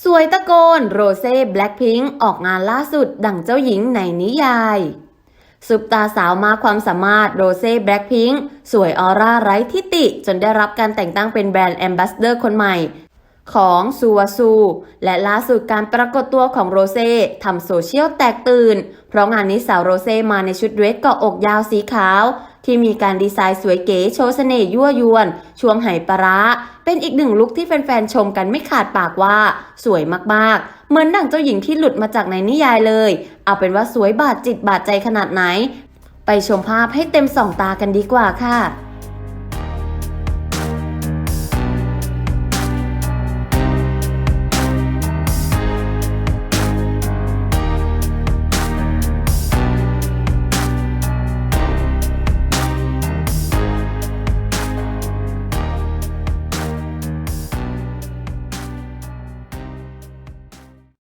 สวยตะโกนโรเซ่แบล็คพิงค์ออกงานล่าสุดดั่งเจ้าหญิงในนิยาย ซุปตาสาวมาความสามารถโรเซ่แบล็คพิงค์สวยออร่าไร้ทิติ จนได้รับการแต่งตั้งเป็นแบรนด์แอมบาสเดอร์คนใหม่ ของซูวาซู และล่าสุดการปรากฏตัวของโรเซ่ทำโซเชียลแตกตื่น เพราะงานนี้สาวโรเซ่มาในชุดเดรสเกาะอกยาวสีขาว ที่มีการดีไซน์สวยเก๋โชว์เสน่ห์ยั่วยวน ช่วงไหปลาร้าเป็นอีกหนึ่งลุคที่แฟนๆชมกันไม่ขาดปากว่า สวยมากๆ เหมือนดั่งเจ้าหญิงที่หลุดมาจากในนิยายเลย เอาเป็นว่าสวยบาดจิตบาดใจขนาดไหน ไปชมภาพให้เต็มสองตากันดีกว่าค่ะ